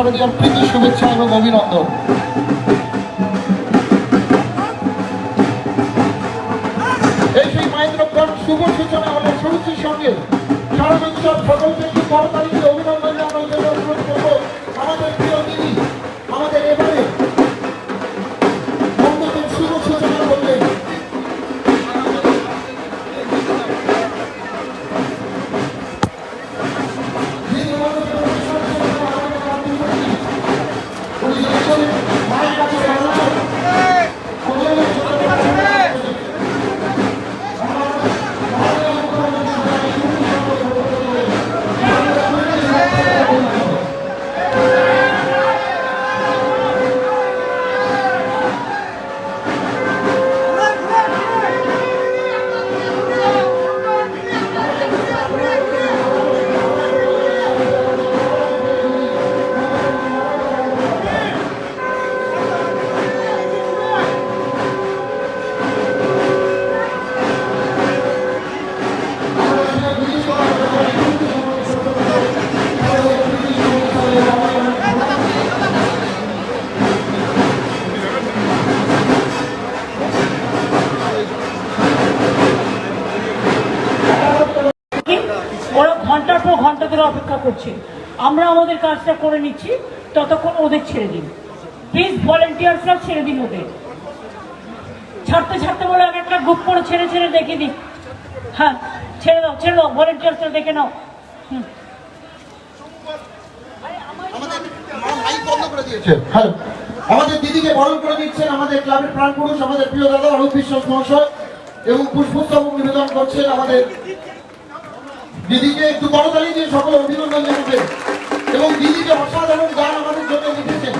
জানাচ্ছি প্রীতি, শুভেচ্ছা এবং অভিনন্দন। এই সেই মহেন্দ্রক্ষণ শুভ সূচনা হলো সুরুচির সঙ্গে। বিশ্ব সকলকে ঘণ্টার পর ঘণ্টা ধরে অপেক্ষা করছে। আমরা আমাদের কাজটা করে নিচ্ছি ততক্ষণ ওদের ছেড়ে দিন। প্লিজ ভলেন্টিয়ার্সরা ছেড়ে দিন ওদের। ছাড়তে ছাড়তে বলে আমি একটা গ্রুপ করে ছেড়ে ছেড়ে দেখে দিই হ্যাঁ ছেড়ে দাও ছেড়ে দাও ভলেন্টিয়ার্সরা দেখে নাও। হুম। হ্যালো আমাদের দিদিকে বরণ করে দিচ্ছেন আমাদের ক্লাবের প্রাণ পুরুষ আমাদের প্রিয় দাদা অরূপ বিশ্বাস মহাশয় এবং পুষ্পস্তবক নিবেদন করছেন আমাদের দিদিকে একটু করতালি দিয়ে সকলে অভিনন্দন জানাবেন এবং দিদিকে অসাধারণ গান আমাদের জন্য লিখেছেন।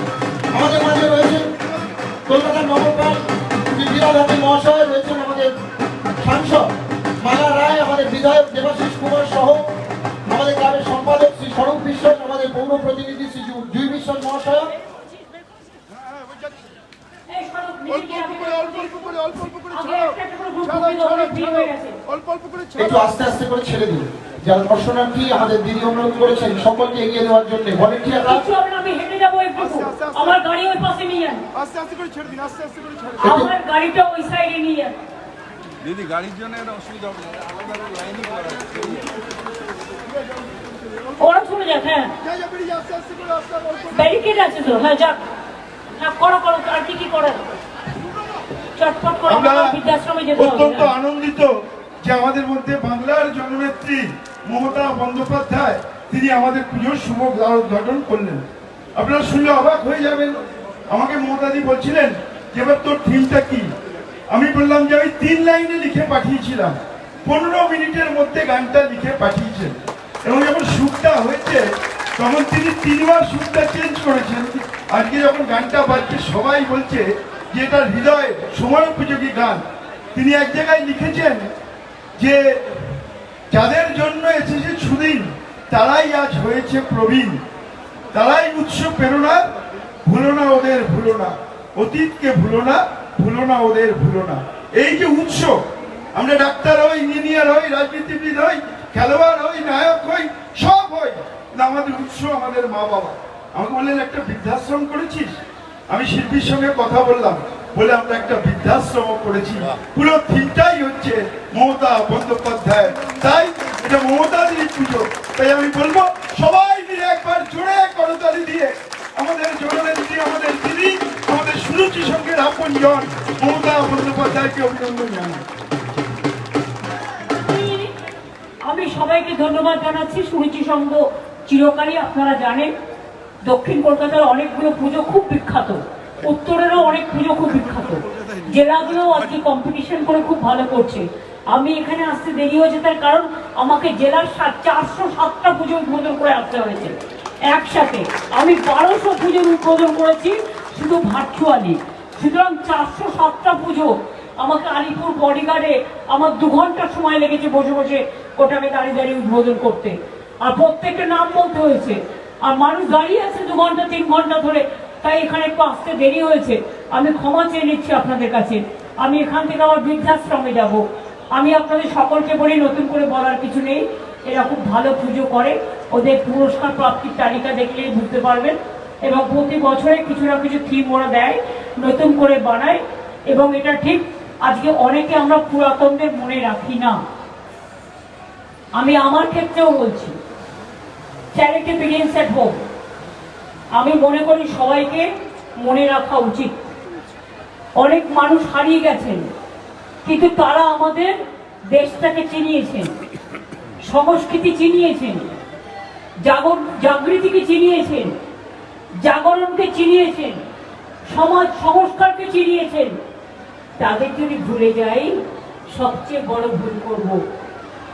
আমাদের মাঝে রয়েছেন কলকাতার নবপাল বিরাট হাতে মহাশয়, রয়েছেন আমাদের সাংসদ মালা রায়, আমাদের বিধায়ক দেবাশিস কুমার সহ আমাদের গ্রামের সম্পাদক শ্রী স্বরূপ বিশ্বাস, আমাদের পৌর প্রতিনিধি শ্রী জুই বিশ্বাস মহাশয় এই সরো, অল্প অল্প করে অল্প অল্প করে অল্প অল্প করে একটা একটা অনেক ভিড় হয়ে গেছে। অল্প অল্প করে একটু ছাড়াও। আস্তে আস্তে করে ছেড়ে দিন। যারা দর্শনার্থী আমাদের দিদি অনুরোধ করেছেন সকলকে এগিয়ে দেওয়ার জন্য। ভলেন্টিয়াররা কিছু হবে আমি হেঁটে যাব একটু আস্তে, আস্তে, আস্তে। আমার গাড়ি ওই পাশে নিয়ে যান। আস্তে আস্তে করে ছেড়ে দিন আস্তে আস্তে করে ছেড়ে দিন। আমার গাড়িটা ওই সাইডে নিয়ে যান। দিদি গাড়ির জন্য একটা অসুবিধা হবে। না আলাদা করে লাইনই করা আছে। ওরা চলে যাক হ্যাঁ। ব্যারিকেড আছে তো হ্যাঁ যাক। হ্যাঁ করো করো আর কি কি করার? আমরা অত্যন্ত। আনন্দিত যে আমাদের মধ্যে বাংলার জননেত্রী মমতা বন্দ্যোপাধ্যায় তিনি আমাদের পুজোর শুভ উদ্ঘাটন করলেন। আপনারা শুনলে অবাক হয়ে যাবেন। আমাকে মমতাদি বলছিলেন যে এবার তোর থিমটা কি? আমি বললাম যে আমি তিন লাইনে লিখে পাঠিয়েছিলাম। পনেরো মিনিটের মধ্যে গানটা লিখে পাঠিয়েছেন। এবং যখন সুরটা হয়েছে তখন তিনি তিনবার সুরটা চেঞ্জ করেছেন। আজকে যখন গানটা বাজছে সবাই বলছে যে এটা হৃদয় সময় উপযোগী গান। তিনি এক জায়গায় লিখেছেন যে, যাদের জন্য এসেছে সুদিন, তারাই আজ হয়েছে প্রবীণ। তারাই উৎস প্রেরণা ভুলো না ওদের, ভুলো না। অতীতকে ভুলো না ভুলো না ওদের, ভুলো না। এই যে উৎস, আমরা ডাক্তার হই, ইঞ্জিনিয়ার হই, রাজনীতিবিদ হই, খেলোয়াড় হই, নায়ক হই, সব হই। আমাদের উৎস আমাদের মা বাবা আমাকে বললেন, একটা বৃদ্ধাশ্রম করেছিস? আমি শিল্পীর সঙ্গে কথা বললাম বলে আমরা একটা বৃদ্ধাশ্রম করেছি। পুরো থিমটাই হচ্ছে মমতা বন্দ্যোপাধ্যায়। তাই এটা মমতাদির পুজো। তাই আমি বলব সবাই মিলে একবার জোরে করতালি দিয়ে আমাদের জননেত্রী আমাদের দিদি আমাদের সুরুচি সঙ্গে আপন জন মমতা বন্দ্যোপাধ্যায়কে অভিনন্দন জানাই। আমি সবাইকে ধন্যবাদ জানাচ্ছি। সুরুচি সংঘ চিরকালই আপনারা জানেন। দক্ষিণ কলকাতার অনেকগুলো পুজো খুব বিখ্যাত। উত্তরেরও অনেক পুজো খুব বিখ্যাত। জেলাগুলো আজকে কম্পিটিশন করে খুব ভালো করছে। আমি এখানে আসতে দেরি হয়েছে, তার কারণ আমাকে জেলার সাত চারশো সাতটা পুজো উদ্বোধন করে আসতে হয়েছে। একসাথে। আমি বারোশো পুজোর উদ্বোধন করেছি শুধু ভার্চুয়ালি সুতরাং চারশো সাতটা পুজো আমাকে আলিপুর বডিগার্ডে আমার দু ঘণ্টা সময় লেগেছে বসে বসে ওটাকে দাঁড়িয়ে দাঁড়িয়ে উদ্বোধন করতে। আর প্রত্যেকটা নাম বলতে হয়েছে আর মানুষ দাঁড়িয়ে আছে দু ঘণ্টা, তিন ঘণ্টা ধরে। তাই এখানে একটু আসতে দেরি হয়েছে। আমি ক্ষমা চেয়ে নিচ্ছি আপনাদের কাছে। আমি এখান থেকে আমার বৃদ্ধাশ্রমে যাব। আমি আপনাদের সকলকে বলি, নতুন করে বলার কিছু নেই। এরা খুব ভালো পুজো করে। ওদের পুরস্কার প্রাপ্তির তালিকা দেখলেই বুঝতে পারবেন। এবং প্রতি বছরে কিছু না কিছু থিম ওরা দেয়, নতুন করে বানায়। এবং এটা ঠিক আজকে অনেকে আমরা পুরাতনদের মনে রাখি না। আমি আমার ক্ষেত্রেও বলছি। চ্যারিটি বিগিনস এট হোম আমি মনে করি সবাইকে মনে রাখা উচিত। অনেক মানুষ হারিয়ে গেছেন, কিন্তু তারা আমাদের দেশটাকে চিনিয়েছেন, সংস্কৃতি চিনিয়েছেন, জাগর, জাগৃতিকে চিনিয়েছেন, জাগরণকে চিনিয়েছেন, সমাজ সংস্কারকে চিনিয়েছেন। তাদের যদি ভুলে যাই, সবচেয়ে বড় ভুল করব।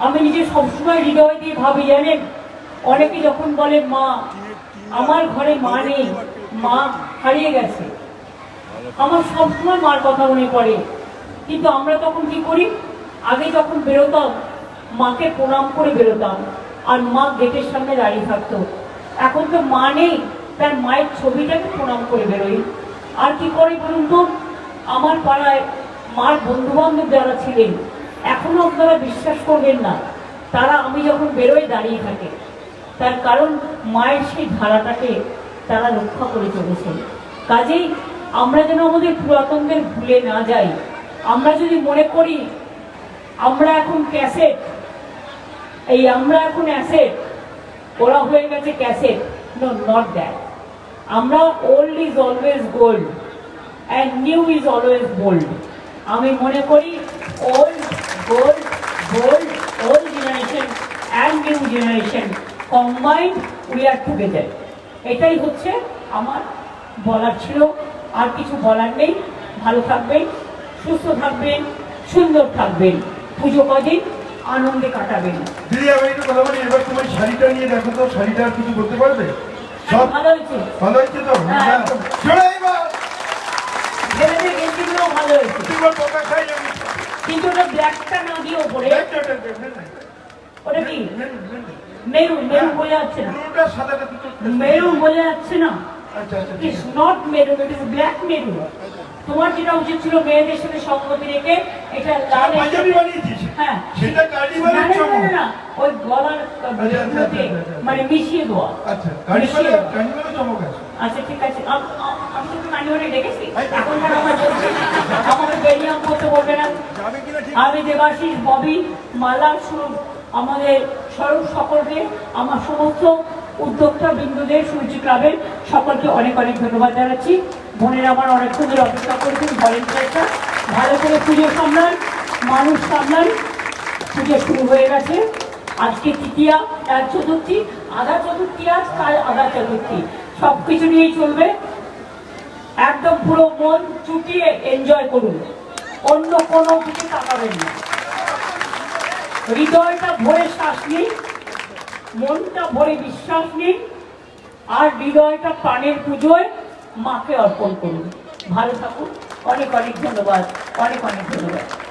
আমি নিজে সবসময় হৃদয় দিয়ে ভাবি, জানেন? অনেকে যখন বলে, মা, আমার ঘরে মা নেই, মা হারিয়ে গেছে। আমার সবসময় মার কথা মনে পড়ে। কিন্তু আমরা তখন কি করি? আগে যখন বেরোতাম, মাকে প্রণাম করে বেরোতাম, আর মা গেটের সামনে দাঁড়িয়ে থাকতো। এখন তো মা নেই, তার মায়ের ছবিটাকে প্রণাম করে বেরোই। আর কি করে বলুন তো? আমার পাড়ায় মার বন্ধু বান্ধব যারা ছিলেন, এখনও আপনারা বিশ্বাস করবেন না। তারা আমি যখন বেরোই, দাঁড়িয়ে থাকে। তার কারণ মায়ের সেই ধারাটাকে তারা রক্ষা করে চলেছে। কাজেই আমরা যেন আমাদের পুরাতনদের ভুলে না যাই। আমরা যদি মনে করি, আমরা এখন ক্যাসেট, এই আমরা এখন অ্যাসেট, ওরা হয়ে গেছে ক্যাসেট, নো, নট দ্যাট। আমরা old is always gold and new is always bold. আমি মনে করি old, gold gold old generation and new generation combined we are together এটাই হচ্ছে আমার বলার ছিল। আর কিছু বলার নেই। ভালো থাকবেন সুস্থ থাকবেন সুন্দর থাকবেন। পুজো কদিন আনন্দে কাটাবেন। দিদি আমি একটু কথা বলি এবার তোমার শাড়িটা নিয়ে দেখো তো শাড়িটা আর কিছু বলতে পারবে? সব ভালো হয়েছে। ভালো হচ্ছে তো? হ্যাঁ, হ্যাঁ। ছেলেদের গেঞ্জিগুলো ভালো হয়েছে। কিন্তু ওটা ব্ল্যাকটা না দিয়ে ওপরে। ওটা কি? মেরুন। মেরুন মেরুন যাচ্ছে না? মেরুন বোঝা যাচ্ছে না? আচ্ছা আচ্ছা ঠিক আছে। Not maroon it is black maroon তোমার যেটা উচিত ছিল মেয়েদের সাথে সংগতি রেখে এটা লাল হ্যাঁ। সেটা না, ওই গলার আচ্ছা, আচ্ছা, আচ্ছা, আচ্ছা। মানে মিশিয়ে দেওয়া। আচ্ছা আচ্ছা ঠিক আছে। আম- তো ডেকেছি। এখন আমার চলছে আমাকে বেরিয়াম করতে বলবে না। আমি দেবাশিস ববি মালা স্বরূপ আমাদের স্বরূপ সকলকে আমার সমস্ত উদ্যোক্তা বিন্দুদের সূর্যি ক্লাবের সকলকে অনেক অনেক ধন্যবাদ জানাচ্ছি। বোনের আমার অনেকক্ষণ ধরে অপেক্ষা করেছেন ভলেন্টিয়ারটা ভালো করে পুজো সামলান মানুষ সামলান পুজো শুরু হয়ে গেছে। আজকে তৃতীয়া আহ, চতুর্থী আধা চতুর্থী আজ কাল আধা চতুর্থী। সব কিছু নিয়েই চলবে। একদম পুরো মন চুটিয়ে এনজয় করুন। অন্য কোনো কিছু তাকাবেন না। হৃদয়টা ভরে শ্বাস নেই মনটা ভরে বিশ্বাস নেই আর হৃদয়টা প্রাণের পুজোয় মাকে অর্পণ করুন। ভালো থাকুন। অনেক অনেক ধন্যবাদ। অনেক অনেক ধন্যবাদ।